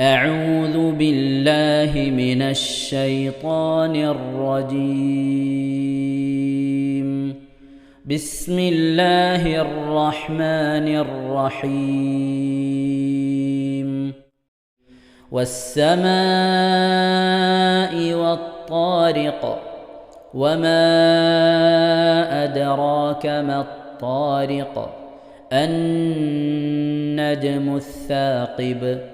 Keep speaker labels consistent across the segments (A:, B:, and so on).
A: أعوذ بالله من الشيطان الرجيم. بسم الله الرحمن الرحيم. والسماء والطارق وما أدراك ما الطارق. النجم الثاقب.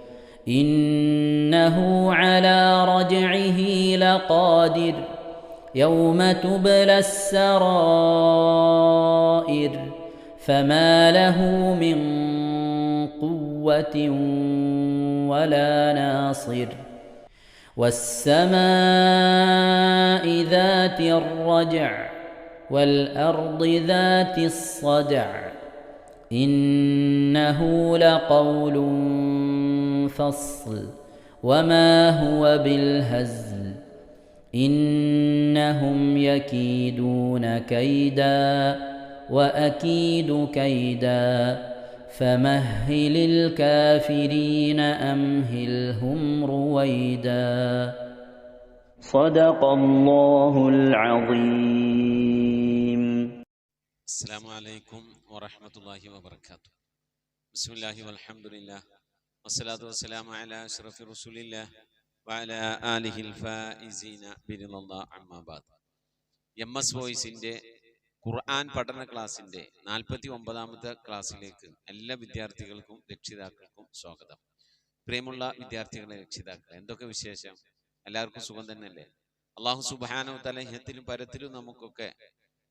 A: إنه على رجعه لقادر يوم تبلى السرائر فما له من قوة ولا ناصر والسماء ذات الرجع والأرض ذات الصدع إنه لقول فصل وما هو بالهزل إنهم يكيدون كيدا وأكيد كيدا فمهل الكافرين أمهلهم رويدا صدق الله العظيم.
B: السلام عليكم ورحمة الله وبركاته. بسم الله والحمد لله. والصلاة والسلام على أشرف رسول الله وعلى آله الفائزين برضا الله عما بعد M S വോയിസിൻ്റെ ഖുർആൻ പഠന ക്ലാസ്സിൻ്റെ നാൽപ്പത്തി ഒമ്പതാമത്തെ ക്ലാസ്സിലേക്ക് എല്ലാ വിദ്യാർത്ഥികൾക്കും രക്ഷിതാക്കൾക്കും സ്വാഗതം പ്രിയമുള്ള വിദ്യാർത്ഥികളെ രക്ഷിതാക്കളെ എന്തൊക്കെ വിശേഷം എല്ലാവർക്കും സുഖം തന്നെയല്ലേ അള്ളാഹു സുബാനോ തലഹ്യത്തിലും പരത്തിലും നമുക്കൊക്കെ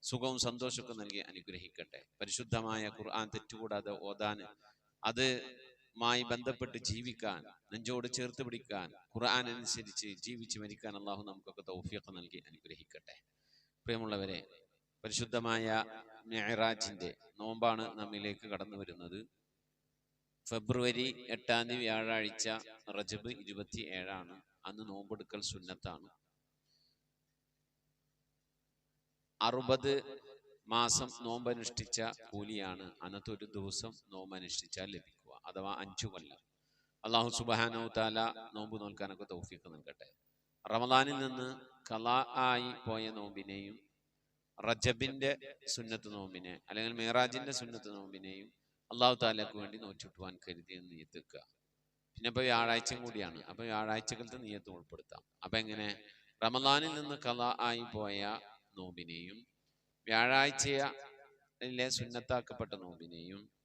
B: സുഖവും സന്തോഷമൊക്കെ നൽകി അനുഗ്രഹിക്കട്ടെ പരിശുദ്ധമായ ഖുർആൻ തെറ്റുകൂടാതെ ഓതാൻ അത് മായി ബന്ധപ്പെട്ട് ജീവിക്കാൻ നെഞ്ചോട് ചേർത്ത് പിടിക്കാൻ ഖുർആൻ അനുസരിച്ച് ജീവിച്ച് മരിക്കാൻ അള്ളാഹു നമുക്കൊക്കെ തൗഫീഖ് നൽകി അനുഗ്രഹിക്കട്ടെ. പ്രിയമുള്ളവരെ പരിശുദ്ധമായ മെഹറാജിന്റെ നോമ്പാണ് നമ്മിലേക്ക് കടന്നു വരുന്നത്. ഫെബ്രുവരി എട്ടാം തീയതി വ്യാഴാഴ്ച റജബ് ഇരുപത്തി ഏഴാണ് അന്ന് നോമ്പെടുക്കൽ സുന്നത്താണ്. അറുപത് മാസം നോമ്പനുഷ്ഠിച്ച കൂലിയാണ്. അന്നത്തെ ഒരു ദിവസം നോമ്പനുഷ്ഠിച്ചാൽ ലഭിക്കുക അഥവാ അഞ്ചു കൊല്ലം. അള്ളാഹു സുബാനോ താല നോമ്പ് നോൽക്കാനൊക്കെ തൗഫീക്ക് നൽകട്ടെ. റമദാനിൽ നിന്ന് കലാ ആയി പോയ നോമ്പിനെയും റജബിന്റെ സുന്നത്ത് നോമ്പിനെ അല്ലെങ്കിൽ മേറാജിന്റെ സുന്നത്ത് നോമ്പിനെയും അള്ളാഹു താലക്ക് വേണ്ടി നോച്ചുട്ടുവാൻ കരുതി എന്ന് നീയത്തുക്കുക. പിന്നെ ഇപ്പൊ വ്യാഴാഴ്ചയും കൂടിയാണ്. അപ്പൊ വ്യാഴാഴ്ചകളത്തെ നീയത്ത് ഉൾപ്പെടുത്താം. അപ്പൊ എങ്ങനെ? റമദാനിൽ നിന്ന് കല ആയി പോയ നോമ്പിനെയും വ്യാഴാഴ്ചയിലെ സുന്നത്താക്കപ്പെട്ട നോമ്പിനെയും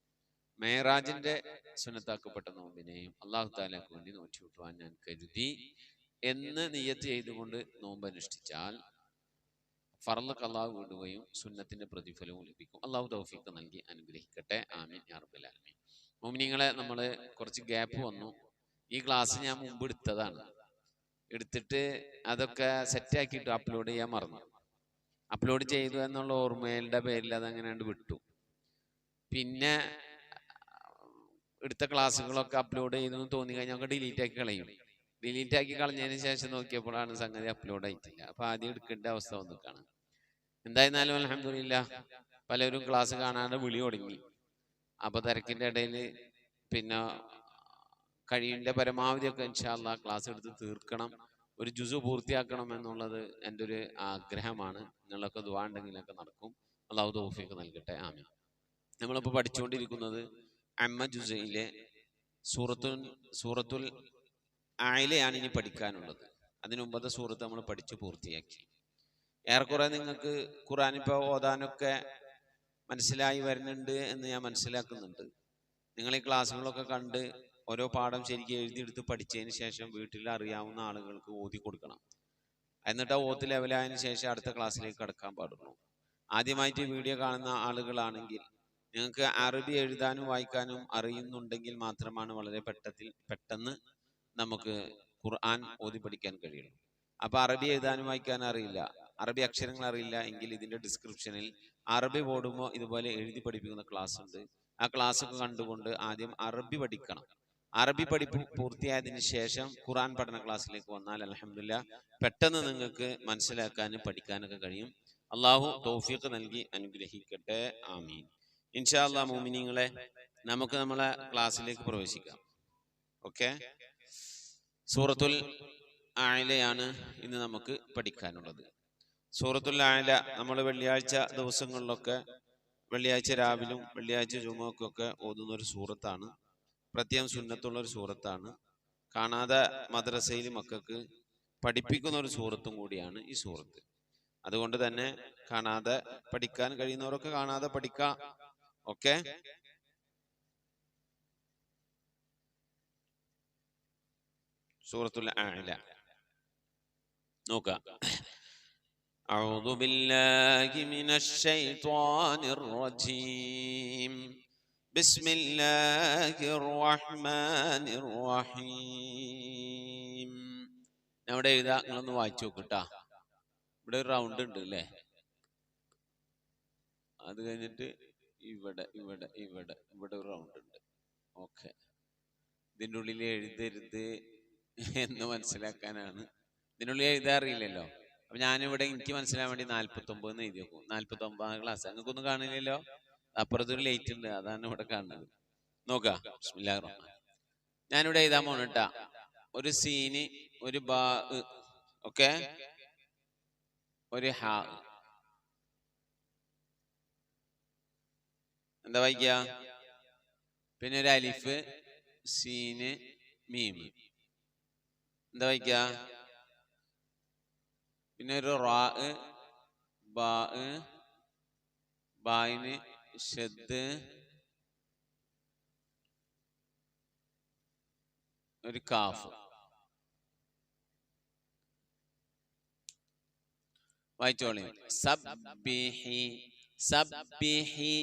B: മേറാജിന്റെ സുന്നത്താക്കപ്പെട്ട നോമ്പിനെയും അള്ളാഹു താലാക്ക് വേണ്ടി നോറ്റി വിട്ടുവാൻ ഞാൻ കരുതി എന്ന് നിയത്ത് ചെയ്തുകൊണ്ട് നോമ്പ് അനുഷ്ഠിച്ചാൽ ഫർൾ കലാവ് വിടുകയും സുന്നത്തിന്റെ പ്രതിഫലവും ലഭിക്കും. അള്ളാഹു തൗഫീഖ് നൽകി അനുഗ്രഹിക്കട്ടെ. ആമീൻ ആലമീൻ. മോമിനിങ്ങളെ നമ്മൾ കുറച്ച് ഗ്യാപ്പ് വന്നു. ഈ ക്ലാസ് ഞാൻ മുമ്പ് എടുത്തതാണ്. എടുത്തിട്ട് അതൊക്കെ സെറ്റ് ആക്കിയിട്ട് അപ്ലോഡ് ചെയ്യാൻ മറന്നു. അപ്ലോഡ് ചെയ്തു എന്നുള്ള ഓർമ്മയുടെ പേരിൽ അതങ്ങനെ വിട്ടു. പിന്നെ എടുത്ത ക്ലാസ്സുകളൊക്കെ അപ്ലോഡ് ചെയ്തു എന്ന് തോന്നി കഴിഞ്ഞാൽ നമുക്ക് ഡിലീറ്റ് ആക്കി കളയും. ഡിലീറ്റ് ആക്കി കളഞ്ഞതിന് ശേഷം നോക്കിയപ്പോഴാണ് സംഗതി അപ്ലോഡ് ആയിട്ടില്ല. അപ്പൊ ആദ്യം എടുക്കേണ്ട അവസ്ഥ വന്നിക്കാണ്. എന്തായിരുന്നാലും അലഹമില്ല പലരും ക്ലാസ് കാണാണ്ട് വിളി തുടങ്ങി. അപ്പൊ തിരക്കിന്റെ ഇടയിൽ പിന്നെ കഴിവിന്റെ പരമാവധി ഒക്കെ ഇൻഷാല്ല ക്ലാസ് എടുത്ത് തീർക്കണം. ഒരു ജുസു പൂർത്തിയാക്കണം എന്നുള്ളത് എന്റെ ഒരു ആഗ്രഹമാണ്. നിങ്ങളൊക്കെ ദുവാ ഉണ്ടെങ്കിലൊക്കെ നടക്കും. അള്ളാഹു തോഫിയൊക്കെ നൽകട്ടെ. ആമീൻ. നമ്മളിപ്പോൾ പഠിച്ചുകൊണ്ടിരിക്കുന്നത് അമ്മ സൂറത്തുൽ സൂറത്തുൽ ആയിലയാണ് ഇനി പഠിക്കാനുള്ളത്. അതിനു മുമ്പത്തെ സൂറത്ത് നമ്മൾ പഠിച്ചു പൂർത്തിയാക്കി. ഏറെക്കുറെ നിങ്ങൾക്ക് ഖുറാൻ ഇപ്പോൾ ഓതാനൊക്കെ മനസ്സിലായി വരുന്നുണ്ട് എന്ന് ഞാൻ മനസ്സിലാക്കുന്നുണ്ട്. നിങ്ങൾ ഈ ക്ലാസ്സുകളൊക്കെ കണ്ട് ഓരോ പാഠം ശരിക്കും എഴുതിയെടുത്ത് പഠിച്ചതിന് ശേഷം വീട്ടിൽ അറിയാവുന്ന ആളുകൾക്ക് ഓതി കൊടുക്കണം. എന്നിട്ട് ഓത്ത് ലെവലായതിനു ശേഷം അടുത്ത ക്ലാസ്സിലേക്ക് കടക്കാൻ പാടുള്ളൂ. ആദ്യമായിട്ട് വീഡിയോ കാണുന്ന ആളുകളാണെങ്കിൽ നിങ്ങൾക്ക് അറബി എഴുതാനും വായിക്കാനും അറിയുന്നുണ്ടെങ്കിൽ മാത്രമാണ് വളരെ പെട്ടത്തിൽ പെട്ടെന്ന് നമുക്ക് ഖുർആൻ ഓതി പഠിക്കാൻ കഴിയുള്ളൂ. അപ്പൊ അറബി എഴുതാനും വായിക്കാനും അറിയില്ല. അറബി അക്ഷരങ്ങൾ അറിയില്ല എങ്കിൽ ഇതിന്റെ ഡിസ്ക്രിപ്ഷനിൽ അറബി ബോർഡുമോ ഇതുപോലെ എഴുതി പഠിപ്പിക്കുന്ന ക്ലാസ് ഉണ്ട്. ആ ക്ലാസ് ഒക്കെ കണ്ടുകൊണ്ട് ആദ്യം അറബി പഠിക്കണം. അറബി പഠിപ്പ് പൂർത്തിയായതിനു ശേഷം ഖുറാൻ പഠന ക്ലാസ്സിലേക്ക് വന്നാൽ അലഹമില്ല പെട്ടെന്ന് നിങ്ങൾക്ക് മനസ്സിലാക്കാനും പഠിക്കാനൊക്കെ കഴിയും. അള്ളാഹു തോഫിക്ക് നൽകി അനുഗ്രഹിക്കട്ടെ. ആമീൻ. ഇൻഷാ അല്ലാ മോമിനിങ്ങളെ നമുക്ക് നമ്മളെ ക്ലാസ്സിലേക്ക് പ്രവേശിക്കാം. ഓക്കെ? സൂറത്തുൽ ആയിലയാണ് ഇന്ന് നമുക്ക് പഠിക്കാനുള്ളത്. സൂറത്തുൽ ആയില നമ്മൾ വെള്ളിയാഴ്ച ദിവസങ്ങളിലൊക്കെ വെള്ളിയാഴ്ച രാവിലും വെള്ളിയാഴ്ച ചുമക്കൊക്കെ ഓതുന്ന ഒരു സൂറത്താണ്. പ്രത്യേകം സുന്നത്തുള്ള ഒരു സൂറത്താണ്. കാണാതെ മദ്രസയിൽ മക്കൾക്ക് പഠിപ്പിക്കുന്ന ഒരു സൂറത്തും കൂടിയാണ് ഈ സൂറത്ത്. അതുകൊണ്ട് തന്നെ കാണാതെ പഠിക്കാൻ കഴിയുന്നവരൊക്കെ കാണാതെ പഠിക്കാം. ഓക്കെ സൂറത്തുൽ ആല നോക്കാം أعوذ بالله من الشيطان الرجيم بسم الله الرحمن الرحيم ഞാൻ ഇവിടെ എഴുതാ നിങ്ങളൊന്ന് വായിച്ചു നോക്കിട്ടാ ഇവിടെ ഒരു റൗണ്ട് ഉണ്ട് അല്ലേ അത് കഴിഞ്ഞിട്ട് ഇവിടെ ഇവിടെ ഇവിടെ ഇവിടെ ഒരു റൗണ്ട് ഉണ്ട്. ഓക്കെ ഇതിന്റെ ഉള്ളിൽ എഴുതരുത് എന്ന് മനസ്സിലാക്കാനാണ്. ഇതിനുള്ളിൽ എഴുതാറിയില്ലല്ലോ അപ്പൊ ഞാനിവിടെ എനിക്ക് മനസ്സിലാൻ വേണ്ടി നാല്പത്തി ഒമ്പത് എന്ന് എഴുതി വെക്കും. നാല്പത്തി ഒമ്പതാം ക്ലാസ് നിങ്ങൾക്കൊന്നും കാണില്ലല്ലോ? അപ്പുറത്തൊരു ലേറ്റ് ഉണ്ട്. അതാണ് ഇവിടെ കാണുന്നത്. നോക്കാം. ഞാനിവിടെ എഴുതാൻ പോണട്ടാ ഒരു സീന് ഒരു ബാ ഓക്കെ ഒരു ഹാ എന്താ വായിക്ക? പിന്നെ ഒരു അലിഫ് സീന് മീം. എന്താ വായിക്ക? പിന്നെ ഒരു റാ ബാ ബായിന് ഷെദ് ഒരു കാഫ്. വായിച്ചോളി. സബ്ബിഹി സബ്ബിഹി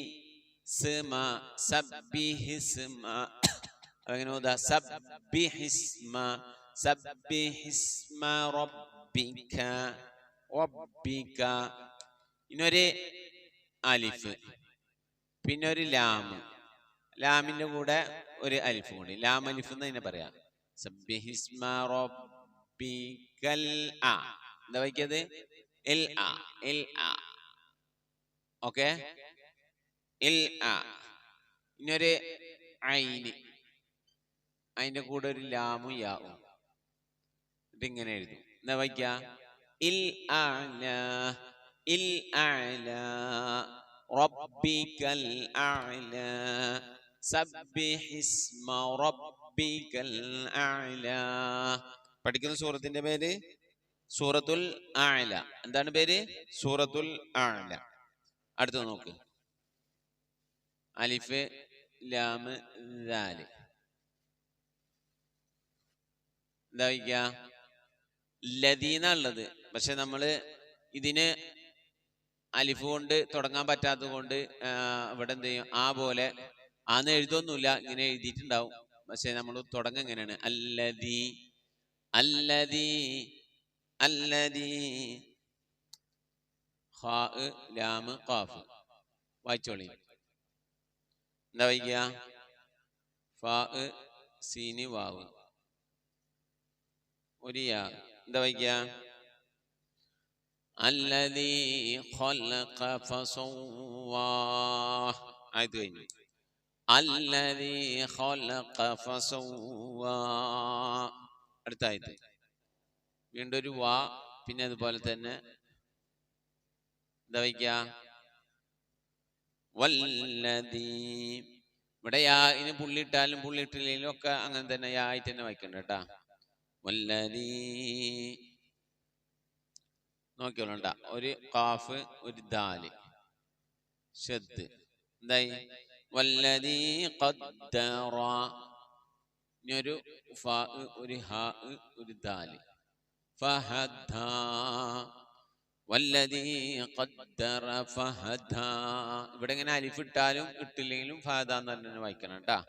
B: അങ്ങനെ റബ്ബിക റബ്ബിക. ഇനൊരു അലിഫ് പിന്നെ ഒരു ലാമ് ലാമിന്റെ കൂടെ ഒരു അലിഫ് കൂടി. ലാം അലിഫ് എന്ന് തന്നെ പറയാം. സബ്ബിഹിസ്മ എന്താ വയ്ക്കത് എൽ ആ എൽ ആ. ഓക്കെ? ഇനിയൊരു ഐന്. അതിന്റെ കൂടെ ഒരു ലാമു യാവും. ഇതിങ്ങനെ എഴുതും. എന്താ വായിക്ക? ഇൽ ഇൽ പഠിക്കുന്ന സൂറത്തിന്റെ പേര്? സൂറത്തുൽ ആല. എന്താണ് പേര്? സൂറത്തുൽ ആല. അടുത്ത നോക്ക്. അലിഫ് ലാമ് ദാൽ എന്താ വയ്ക്ക? ലദീന ഉള്ളത് പക്ഷെ നമ്മൾ ഇതിന് അലിഫ് കൊണ്ട് തുടങ്ങാൻ പറ്റാത്തത് കൊണ്ട് ഇവിടെ എന്ത് ചെയ്യും? ആ പോലെ. ആന്ന് എഴുതൊന്നുമില്ല ഇങ്ങനെ എഴുതിയിട്ടുണ്ടാവും. പക്ഷെ നമ്മൾ തുടങ്ങ എങ്ങനെയാണ്? അല്ലദീ അല്ലദീ അല്ലദീ ഹാ ലാമ് ഖാഫ്. വായിച്ചോളി എന്താ വയ്യ ഫാ വാവ്. ഒരു എന്താ വയ്യ അല്ലതീ ഖലഖ കഴിഞ്ഞു. അല്ലതീ അടുത്തായത്. വീണ്ടും ഒരു വാ പിന്നെ അതുപോലെ തന്നെ. എന്താ വയ്ക്കുക? ഇവിടെ യാ ഇനി പുള്ളിയിട്ടാലും പുള്ളിയിട്ടില്ലെങ്കിലും ഒക്കെ അങ്ങനെ തന്നെ യാ ആയിട്ട് തന്നെ വായിക്കണ്ട കേട്ടാ. വല്ലതീ. നോക്കിയോളണ്ട ഒരു കാഫ് ഒരു ദാൽ. ഷദ്. എന്തായി? വല്ലതീ ഖദ്ദറ. ഇനി ഒരു ഒരു ഹ ഒരു ദാൽ. ഫഹദ ഫഹദ. ഇവിടെ ഇങ്ങനെ അലിഫ് ഇട്ടാലും ഇട്ടില്ലെങ്കിലും ഫഹദ എന്ന് തന്നെ വായിക്കണം കേട്ടാ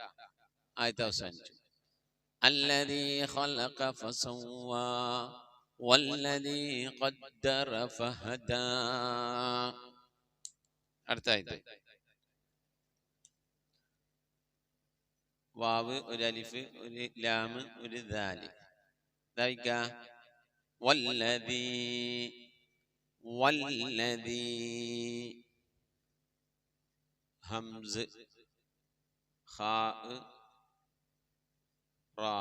B: ആദ്യത്തെ അവസാനിച്ചു الذي خلق فسوى والذي قدر فهدى അടുത്ത ആയത് വാവ് ഒരു അലിഫ് ഒരു ലാമ് ഒരു ദാല് ദായിക്ക വല്ലതീ വല്ലതീ ഹംസ് ഖാ റാ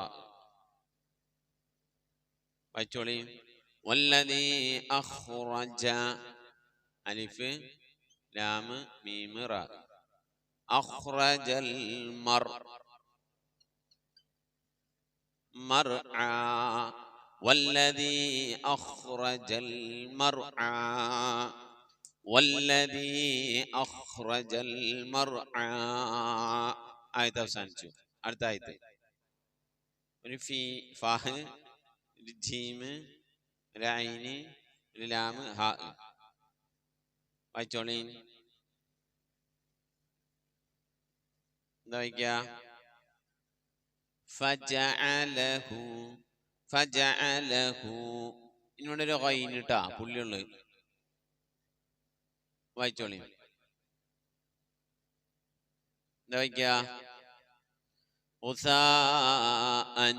B: വായിച്ചോളി. വല്ലതീ അഖ്റജ അലിഫ് ലാമ് മീമ് റാ അഖ്റജൽ മർ മർആ والذي أخرج المرعى والذي أخرج المرعى ആയത്ത് അവസാനിച്ചു അടുത്ത ആയത്ത് ഒരു ഫീ ഫാഹ് ഒരു ജീമ് ഒരു ഐന് ഒരു ലാമ് ഹാ വായിച്ചോളീ എന്താ വായിക്ക ഫജഅലഹു ഫജഅലഹു ഇനിവിടെ ഒരു പുള്ളിയുള്ള. വായിച്ചോളി. എന്താ വായിക്കാ? ഉസാഅൻ.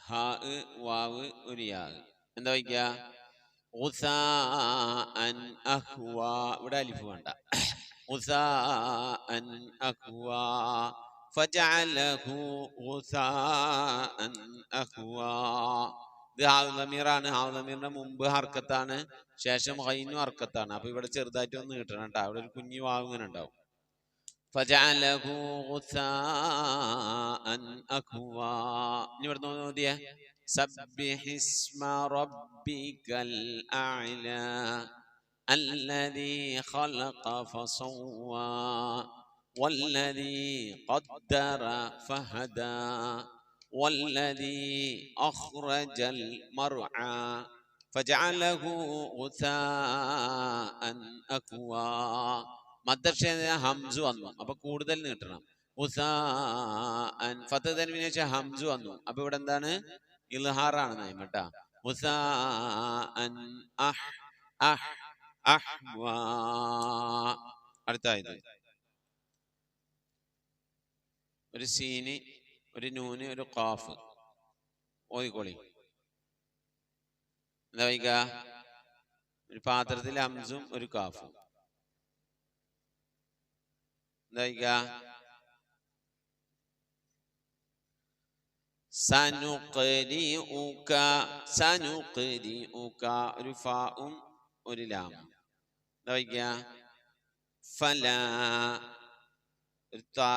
B: ഹാ വാവ് ഒരു യാ. എന്താ വായിക്കാ? ഉസാഅൻ അഹ്വാ. ഇവിടെ അലിഫ് വേണ്ട. ഉസാഅൻ അഹ്വാ. فجعله غثاء أهوى ഇത് ഹാവുലമീറാണ് ഹാവുലമീറിന്റെ മുമ്പ് ഹർക്കത്താണ് ശേഷം ഹൈനും ഹർക്കത്താണ് അപ്പൊ ഇവിടെ ചെറുതായിട്ട് ഒന്ന് കിട്ടണം കേട്ടോ അവിടെ ഒരു കുഞ്ഞു വാവ് ഇങ്ങനെ ഉണ്ടാവും فجعله غثاء أهوى ഇനി ഇവിടെ നോക്കിയേ سبح اسم ربك الأعلى الذي خلق فسوى والذي قدر فهدى والذي أخرج المرعى فجعله غثاء أكوى മദ്ദക്ഷ ഹംസ് വന്നു അപ്പൊ കൂടുതൽ നീട്ടണം ഉസാൻ ഫത്തതിന് പിന്നെ ഹംസ് വന്നു അപ്പൊ ഇവിടെ എന്താണ് ഇൽഹാറാണ് നയം കേട്ടാ ഉസാൻ അഹ് അഹ് അഹ്വാ അടുത്തായത് ഒരു സീന് ഒരു നൂന് ഒരു കാഫ്. ഓതിക്കോളി. എന്താ വൈക? ഒരു പാത്രത്തിൽ ഹംസും ഒരു കാഫും. എന്താ വൈക? സനുഖരിഉക സനുഖരിഉക ഒരു ഫാഉം ഒരു ലാമും. എന്താ വൈക? ഫല ഒരു താ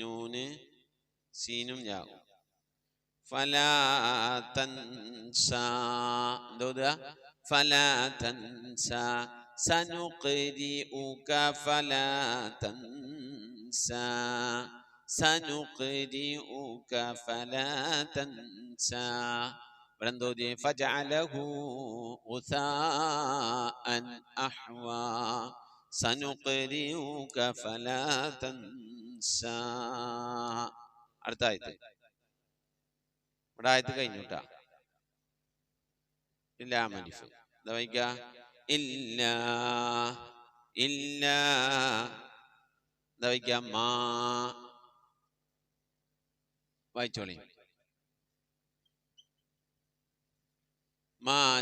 B: നൂന് സീനും യാവും فلا تنسى എന്തോതുക فلا تنسى سنقرئك فلا تنسى سنقرئك فلا تنسى ഇവിടെ എന്തോതി فجعله غثاء أحوى سنقرئك فلا تنسى അടുത്ത ആയത്ത് ഇവിടെ ആയത്ത് കഴിഞ്ഞുട്ടാ ഇല്ല മലിഫ് എന്താ വായിക്ക? ഇല്ല ഇല്ല. എന്താ വായിക്ക? മാ. വായിച്ചോളി. ما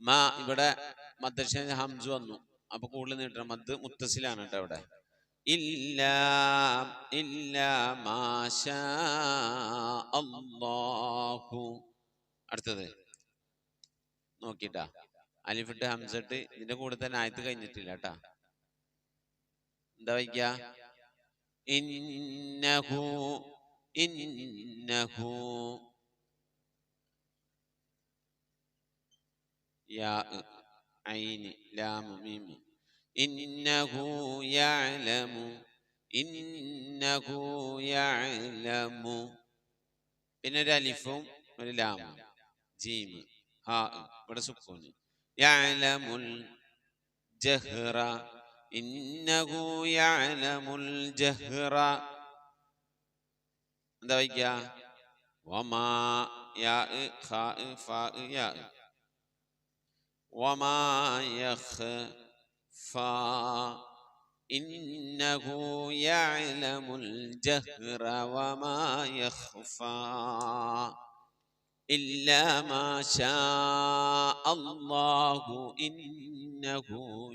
B: മാ ഇവിടെ മദ്രസ ഹംസ് വന്നു. അപ്പൊ കൂടുതൽ നീട്ടണം. മദ് മുത്തസിലാണ് കേട്ടോ അവിടെ ഇല്ല ഇല്ല മാഷാ അല്ലാഹു. അടുത്തത്. നോക്കിട്ടാ. അലിഫിട്ട് ഹംസട്ട് ഇതിന്റെ കൂടെ തന്നെ ആയത്ത് കഴിഞ്ഞിട്ടില്ല കേട്ടാ. എന്താ വയ്ക്ക? ഇന്നഹു ഇന്നഹു യാ ഐന് ലാം മീം ഇന്നഹു യഅലമു ഇന്നഹു യഅലമു പിന്നെ ഒരു അലിഫും ഒരു ലാമും. ജീം. ഹാ. ഇവിടെ സുക്കൂന്. യഅലമുൽ ജഹ്റ. إنه يعلم الجهر. دايجا وما يا خائف يا وما يخفى إنه يعلم الجهر وما يخفى إلا ما شاء الله إنه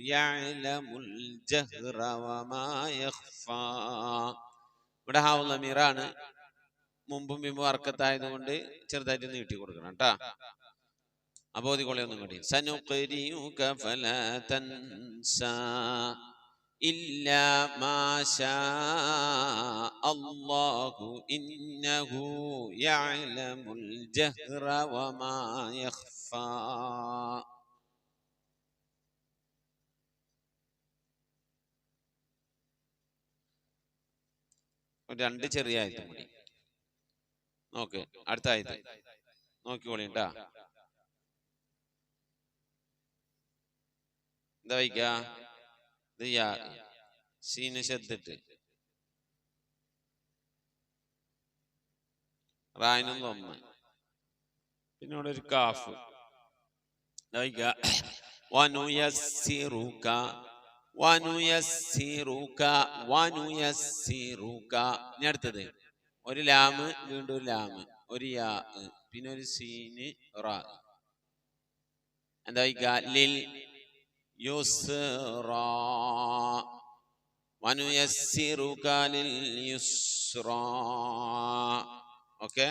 B: يعلم الجهر وما يخفى ഇവിടെ ഹാവുള്ള മീറാണ് മുമ്പും മുമ്പും അർക്കത്തായതുകൊണ്ട് ചെറുതായിട്ട് നീട്ടി കൊടുക്കണം കേട്ടാ അപ്പൊ ഓതിക്കൊള്ളി ഒന്നും കൂടി സനുഖരിയുക ഫലാ തൻസാ إلا ما شاء الله إنه يعلم الجهر وما يخفى ഒരു രണ്ട് ചെറിയ ആയത്തും കൂടി നോക്ക് അടുത്ത ആയത്ത് നോക്കിക്കോളി കേട്ടാ എന്താ വയ്ക്ക ഇത് യാ സീന് ശബ്ദിട്ട് റായനും തൊമ്മ പിന്നെ ഒരു കാഫ്. വനുയസിറുക വനുയസിറുക വനുയസിറുക ഇനി അടുത്തത്. ഒരു ലാമ് വീണ്ടും ഒരു ലാമ്. ഒരു യാ പിന്നെ ഒരു സീന് റാ. എന്താ യുസ്റാ. ونيسرك لليسرا ഓക്കെ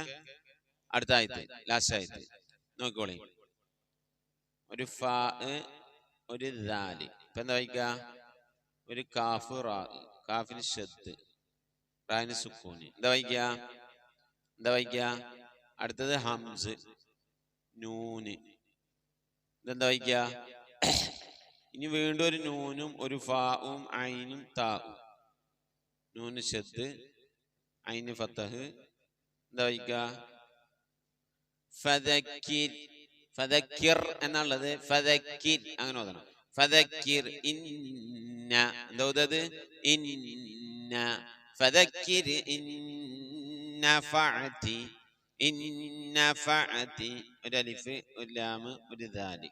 B: അടുത്ത ആയത്ത് ലാസ്റ്റ് ആയത്ത് നോക്കിക്കോളി. ഒരു ഫാ ഒരു ദാൽ. ഇപ്പൊ എന്താ വയ്ക്ക? ഒരു കാഫ് റാ കാഫിന് ഷത്ത് റായിന് സുക്കൂന്. എന്താ വയ്ക്ക? എന്താ വയ്ക്ക? അടുത്തത് ഹംസ് നൂന്. ഇതെന്താ വയ്ക്ക? ഇനി വീണ്ടും ഒരു നൂനും ഒരു ഫാവും ഐനും താവും നൂന് ഷദ് ഐന് ഫത്തഹ്. എന്താ വയ്ക്ക? ഫതക്കിർ എന്നുള്ളത് ഫതക്കിർ അങ്ങനെ ഓതണം. ഫതക്കിർ ഇന്ന. എന്താ ഓതത് ഇന്ന. ഫതക്കിർ ഇന്ന ഫഅതി. ഇന്ന ഫഅതി. ഒരു അലിഫ് ഒരു ലാമ് ഒരു ദാലി.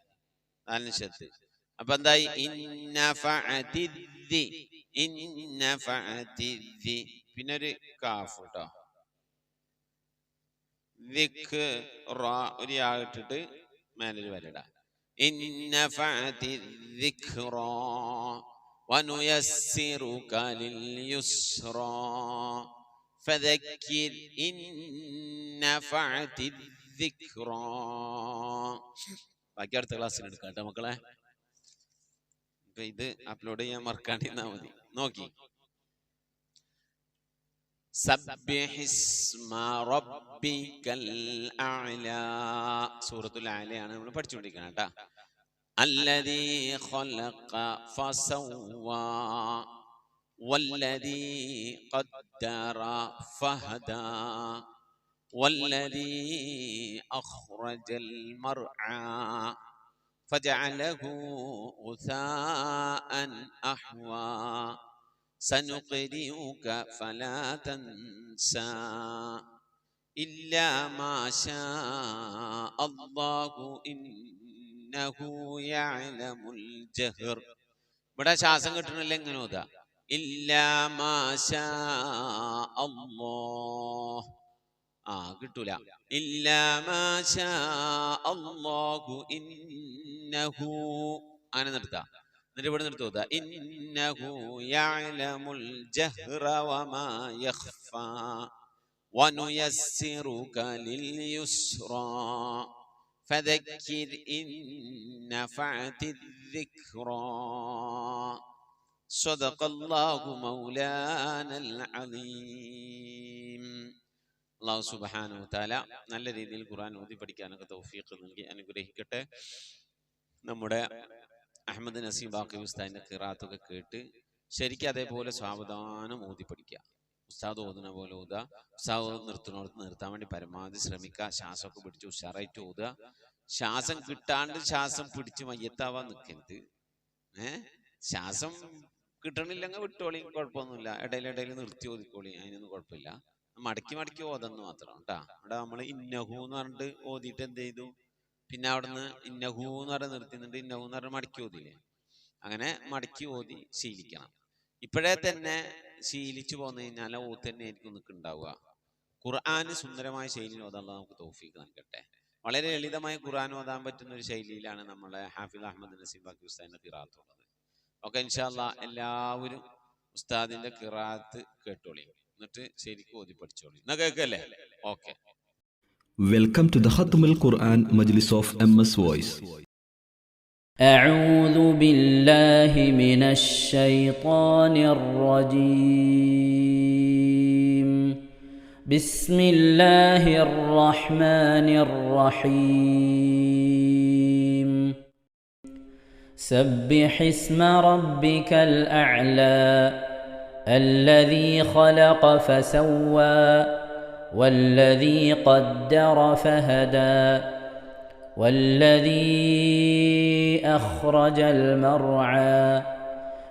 B: ദാലിന് ഷത്ത് അപ്പൊ എന്തായി? പിന്നെ ഒരു കാഫ് കേട്ടോ ഒരു യാ ഇട്ടിട്ട് മേലൊരു വരടാ ഫദക്കിർ ഇൻ നഫഅതി ദിക്റാ ബാക്കി അടുത്ത ക്ലാസ്സിൽ എടുക്കാം കേട്ടോ മക്കളെ. ഇപ്പൊ ഇത് അപ്ലോഡ് ചെയ്യാൻ മറക്കാണ്ടിരുന്നാ മതി നോക്കി سبح اسم ربك الأعلى سورة الأعلى ആണ് നമ്മൾ പഠിച്ചുകൊണ്ടിരിക്കണം കേട്ടാ الذي خلق فسوى والذي قدر فهدى والذي أخرج المرعى فجعله غثاء أحوى سنقرئك فلا تنسى إلا ما شاء الله ഇന്നഹു യഅലമുൽ ജഹർ ഇവിടെ ശ്വാസം കിട്ടണില്ല എങ്ങനെ ഓതാ ഇല്ലാ മാഷാ അല്ലാഹ് ആ കിട്ടൂല. അങ്ങനെ നിർത്താം. എന്നിട്ട് ഇവിടെ നിർത്തി ഓതാ ഇന്നഹു യഅലമുൽ ജഹ്റ വമാ അള്ളാഹു സുബാനു താല നല്ല രീതിയിൽ ഖുർആൻ ഓതി പഠിക്കാനൊക്കെ തൗഫീഖ് നൽകി അനുഗ്രഹിക്കട്ടെ. നമ്മുടെ അഹമ്മദ് നസീം ബാക്കി ഉസ്താദിന്റെ കിറാത്തൊക്കെ കേട്ട് ശരിക്കും അതേപോലെ സാവധാനം ഓതി പഠിക്കുക. ഉസ്താദ് ഓതുന്ന പോലെ ഓതുക. ഉസ്താദ് നിർത്തുന്നിടത്ത് നിർത്താൻ വേണ്ടി പരമാവധി ശ്രമിക്കുക. ശ്വാസമൊക്കെ പിടിച്ച് ഉഷാറായിട്ട് ഓതുക. ശ്വാസം കിട്ടാണ്ട് ശ്വാസം പിടിച്ച് മയ്യത്താവാൻ നിൽക്കരുത്. ഏ? ശ്വാസം കിട്ടണില്ലെങ്കിൽ വിട്ടോളി കുഴപ്പമൊന്നുമില്ല. ഇടയിലിടയിൽ നിർത്തി ഓതിക്കോളി. അതിനൊന്നും കുഴപ്പമില്ല. മടക്കി മടക്കി ഓതെന്ന് മാത്രം കേട്ടാ അവിടെ നമ്മൾ ഇന്നഹു എന്ന് പറഞ്ഞിട്ട് ഓതിയിട്ട് എന്ത് ചെയ്തു? പിന്നെ അവിടുന്ന് ഇന്നഹു എന്ന് പറഞ്ഞ് നിർത്തിന്നിട്ട് ഇന്നഹു എന്ന് പറഞ്ഞ് മടക്കി ഓതിയില്ലേ? അങ്ങനെ മടക്കി ഓതി ശീലിക്കണം. ഇപ്പോഴേ തന്നെ ശീലിച്ചു പോന്നു കഴിഞ്ഞാൽ ഓത്ത് തന്നെ ആയിരിക്കും നിനക്ക് ഉണ്ടാവുക. ഖുർആന് സുന്ദരമായ ശൈലിയിൽ ഓതാനുള്ള നമുക്ക് തൗഫീഖ് നൽകട്ടെ. വളരെ ലളിതമായി ഖുർആൻ ഓതാൻ പറ്റുന്ന ഒരു ശൈലിയിലാണ് നമ്മളെ ഹാഫിദ് അഹമ്മദ് നസീം ബാക്കി ഉസ്താദിന്റെ കിറാത്തുള്ളത് ഓക്കെ ഇൻഷാല്ല എല്ലാവരും ഉസ്താദിന്റെ കിറാത്ത് കേട്ടോളി എന്നിട്ട് ശരിക്കും ഓതി പഠിച്ചോളി എന്നാ കേൾക്കല്ലേ okay
C: Welcome to the Khatmul Quran Majlis of MS Voice.
A: أعوذ بالله من الشيطان الرجيم بسم الله الرحمن الرحيم سبح اسم ربك الأعلى الذي خلق فسوى والذي قدر فهدى والذي أخرج المرعى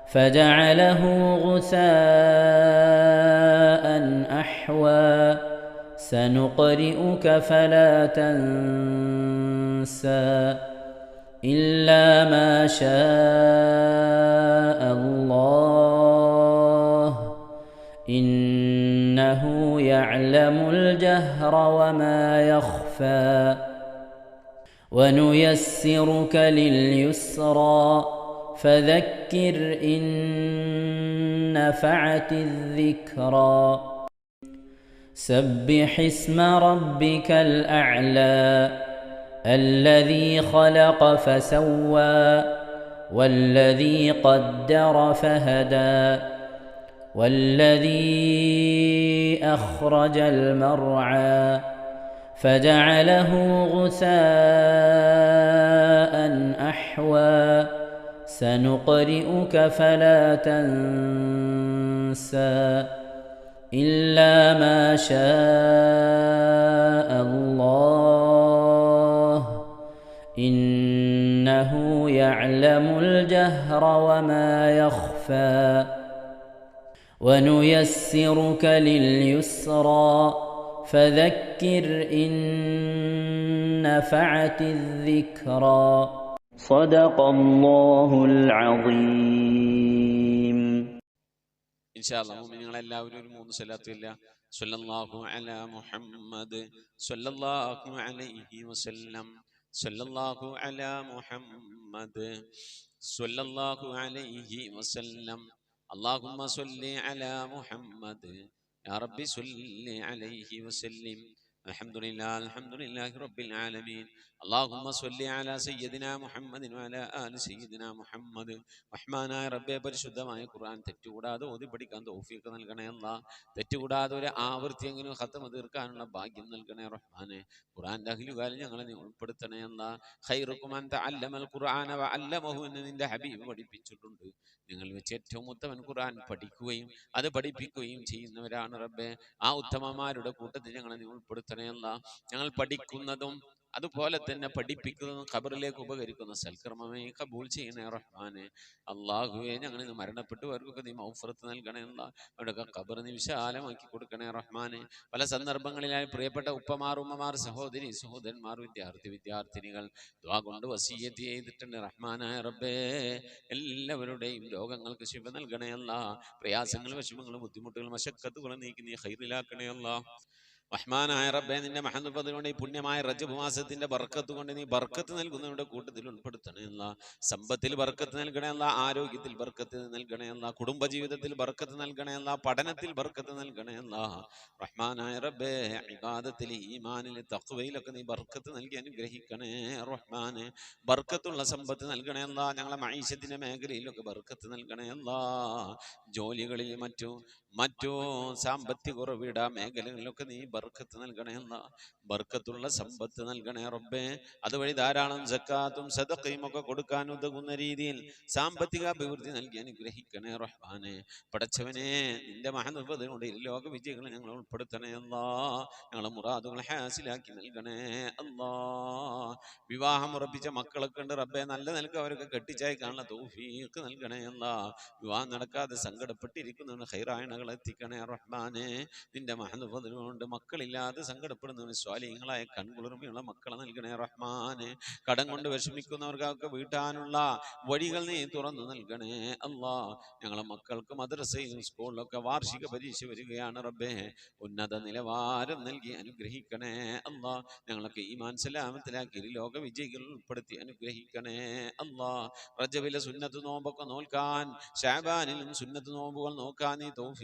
A: فجعله غثاء أحوى سنقرئك فلا تنسى إلا ما شاء الله إنه يعلم الجهر وما يخفى ونيسرك لليسرى فذكر إن نفعت الذكرى سبح اسم ربك الأعلى الذي خلق فسوى والذي قدر فهدى والذي أخرج المرعى فجعله غثاء أحوى. سنقرئك فلا تنسى إلا ما شاء الله. إنه يعلم الجهر وما يخفى. ونيسرك لليسرى. فذكر إن نفعت الذكرى. صدق الله العظيم.
B: إن شاء الله مؤمنين على الله وللمؤمنين صلى الله صلى الله على محمد. صلى الله عليه وسلم. صلى الله على محمد. صلى الله عليه وسلم. അള്ളാഹുമ്മ സല്ലി അലാ മുഹമ്മദ്. യാ റബ്ബി സല്ലി അലൈഹി വസല്ലം. അൽഹംദുലില്ലാഹി അൽഹംദുലില്ലാഹി റബ്ബിൽ ആലമീൻ. അള്ളാഹുമ്മ സ്വല്ലി അല സയ്യദിന മുഹമ്മദിനു അല ആലി സയ്യദിന മുഹമ്മദ്. റഹ്മാനായ റബ്ബെ പരിശുദ്ധമായ ഖുർആൻ തെറ്റുകൂടാതെ ഓതി പഠിക്കാൻ തോഫീക്ക് നൽകണേ അല്ല. തെറ്റുകൂടാതെ ഒരു ആവൃത്തി എങ്കിലും ഹത്തമ തീർക്കാനുള്ള ഭാഗ്യം നൽകണേ റഹ്മാനെ. ഖുർആന്റെ അഖിലുകാലം ഞങ്ങളെ നീ ഉൾപ്പെടുത്തണേ എന്ന ഖൈറുക്കുമാൻ അല്ലമൽ ഖുർആന വ അല്ലമഹു എന്ന് നിന്റെ ഹബീബ് പഠിപ്പിച്ചിട്ടുണ്ട്. നിങ്ങൾ വെച്ച് ഏറ്റവും ഉത്തമൻ ഖുർആൻ പഠിക്കുകയും അത് പഠിപ്പിക്കുകയും ചെയ്യുന്നവരാണ് റബ്ബെ. ആ ഉത്തമമാരുടെ കൂട്ടത്തിൽ ഞങ്ങളെ നീ ഉൾപ്പെടുത്തണേ അല്ല. ഞങ്ങൾ പഠിക്കുന്നതും അതുപോലെ തന്നെ പഠിപ്പിക്കുന്നതും ഖബറിലേക്ക് ഉപകരിക്കുന്ന. സൽക്കർമ്മമേ കബൂൾ ചെയ്യണേ റഹ്മാനെ. അള്ളാഹുവേ ഞങ്ങൾ ഇന്ന് മരണപ്പെട്ടവർക്കൊക്കെ നീ മൗഫറത്ത് നൽകണേ അവിടെ അവിടെയൊക്കെ ഖബർ നീ വിശാലമാക്കി കൊടുക്കണേ റഹ്മാനെ. പല സന്ദർഭങ്ങളിലായി പ്രിയപ്പെട്ട ഉപ്പമാർ ഉമ്മമാർ സഹോദരി സഹോദരന്മാർ വിദ്യാർത്ഥി വിദ്യാർത്ഥിനികൾ ദ്വാ കൊണ്ട് വസീയത്തി ചെയ്തിട്ടുണ്ട് റഹ്മാനായ റബ്ബേ. എല്ലാവരുടെയും രോഗങ്ങൾക്ക് ശിവ നൽകണേ അല്ല പ്രയാസങ്ങൾ വിഷമങ്ങളും ബുദ്ധിമുട്ടുകളും മശക്കത്തുകളും നീക്കി നീ ഹൈറിലാക്കണേ അല്ല റഹ്മാനായ റബ്ബെ നിന്റെ മഹനുപത് കൊണ്ട് ഈ പുണ്യമായ റജബ് മാസത്തിന്റെ ബർക്കത്ത് കൊണ്ട് നീ ബർക്കത്ത് നൽകുന്നവരുടെ കൂട്ടത്തിൽ ഉൾപ്പെടുത്തണേ അല്ല. സമ്പത്തിൽ ബർക്കത്ത് നൽകണേ അല്ല ആരോഗ്യത്തിൽ ബർക്കത്ത് നൽകണേ അല്ല കുടുംബജീവിതത്തിൽ ബർക്കത്ത് നൽകണേ അല്ല പഠനത്തിൽ ബർക്കത്ത് നൽകണേ അല്ല. റഹ്മാനായ റബ്ബെ ഇബാദത്തിൽ ഈമാനിൽ തഖ്വയിലൊക്കെ നീ ബർക്കത്ത് നൽകി അനുഗ്രഹിക്കണേ റഹ്മാന്. ബർക്കത്തുള്ള സമ്പത്ത് നൽകണേ അല്ല ഞങ്ങളെ മൈഷ്യത്തിന്റെ മേഖലയിലൊക്കെ ബർക്കത്ത് നൽകണേ അല്ല. ജോലികളിൽ മറ്റു മറ്റു സാമ്പത്തിക കുറവിട മേഖലകളിലൊക്കെ നീ ബർക്കത്ത് നൽകണേ അല്ല ബർക്കത്തുള്ള സമ്പത്ത് നൽകണേ റബ്ബേ. അതുവഴി ധാരാളം സക്കാത്തും സദക്കയും ഒക്കെ കൊടുക്കാൻ ഉതകുന്ന രീതിയിൽ സാമ്പത്തിക അഭിവൃദ്ധി നൽകി അനുഗ്രഹിക്കണേ റഹ്മാനെ. പടച്ചവനെ നിന്റെ മഹാനുഭവത്തിലൂടെ ലോക വിജയങ്ങളെ ഞങ്ങൾ ഉൾപ്പെടുത്തണേ അല്ലാ. ഞങ്ങളെ മുറാദുകളെ ഹാസിലാക്കി നൽകണേ അല്ലാ. വിവാഹം ഉറപ്പിച്ച മക്കളൊക്കെ ഉണ്ട് റബ്ബെ. നല്ല നിലയ്ക്ക് അവരൊക്കെ കെട്ടിച്ചയക്കാനുള്ള തൗഫീഖ് നൽകണേ അല്ലാ. വിവാഹം നടക്കാതെ സങ്കടപ്പെട്ടിരിക്കുന്നവന് ഹൈറായണകൾ എത്തിക്കണേ റഹ്മാനെ. നിന്റെ മഹനുഭവത്തിനുകൊണ്ട് മക്കളില്ലാതെ സങ്കടപ്പെടുന്നവന് സ്വാലീങ്ങളായ കൺകുളിർമയുള്ള മക്കളെ നൽകണേ റഹ്മാനെ. കടം കൊണ്ട് വിഷമിക്കുന്നവർക്കൊക്കെ വീട്ടാനുള്ള വഴികൾ നീ തുറന്നു നൽകണേ. അല്ലാ ഞങ്ങളെ മക്കൾക്ക് മദ്രസയിലും സ്കൂളിലൊക്കെ വാർഷിക പരീക്ഷ വരികയാണ് റബ്ബേ. ഉന്നത നിലവാരം നൽകി അനുഗ്രഹിക്കണേ. അല്ലാ ഞങ്ങളൊക്കെ ഈ മാൻസലാമത്തിലാക്കി ലോക വിജയികൾ ഉൾപ്പെടുത്തി അനുഗ്രഹിക്കണേ. അല്ലാ റജബിലെ സുന്നത്ത് നോമ്പൊക്കെ നോൽക്കാൻ ഷാബാനിലും സുന്നത്ത് നോമ്പുകൾ നോക്കാൻ നീ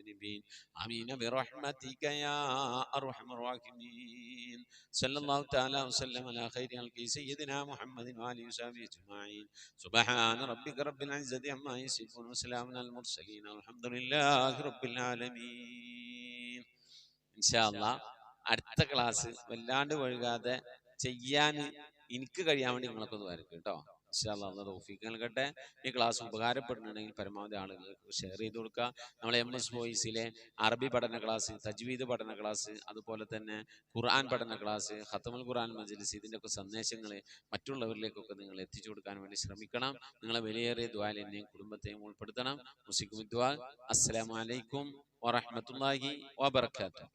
B: المذنبين آمين برحمتك يا أرحم الراحمين صلى الله تعالى وسلم على خير خلق سيدنا محمد وآله وصحبه أجمعين سبحان ربك رب العزة عما يصفون وسلام على المرسلين والحمد لله رب العالمين إن شاء الله അടുത്ത ക്ലാസ് വല്ലാണ്ട് വഴുകാതെ ചെയ്യാൻ എനിക്ക് കഴിയാൻ വേണ്ടി നിങ്ങളൊക്കെ ഒന്ന് വരയ്ക്കും കേട്ടോ ഇൻഷാല്ലാ നൽകട്ടെ. ഈ ക്ലാസ് ഉപകാരപ്പെടുന്നുണ്ടെങ്കിൽ പരമാവധി ആളുകൾക്ക് ഷെയർ ചെയ്ത് കൊടുക്കുക. നമ്മളെ എം എസ് വോയിസിലെ അറബി പഠന ക്ലാസ് തജ്വീദ് പഠന ക്ലാസ് അതുപോലെ തന്നെ ഖുർആൻ പഠന ക്ലാസ് ഹത്തമുൽ ഖുർആൻ മജ്ലിസ് ഇതിന്റെയൊക്കെ സന്ദേശങ്ങൾ മറ്റുള്ളവരിലേക്കൊക്കെ നിങ്ങൾ എത്തിച്ചു കൊടുക്കാൻ വേണ്ടി ശ്രമിക്കണം. നിങ്ങളെ വിലയേറിയ ദ്വാലിനെയും കുടുംബത്തെയും ഉൾപ്പെടുത്തണം. മുസിഖ് വിദ്വാൽ അസ്സലാമലൈക്കും വറഹമത്തല്ലാഹി വബർക്കാത്തു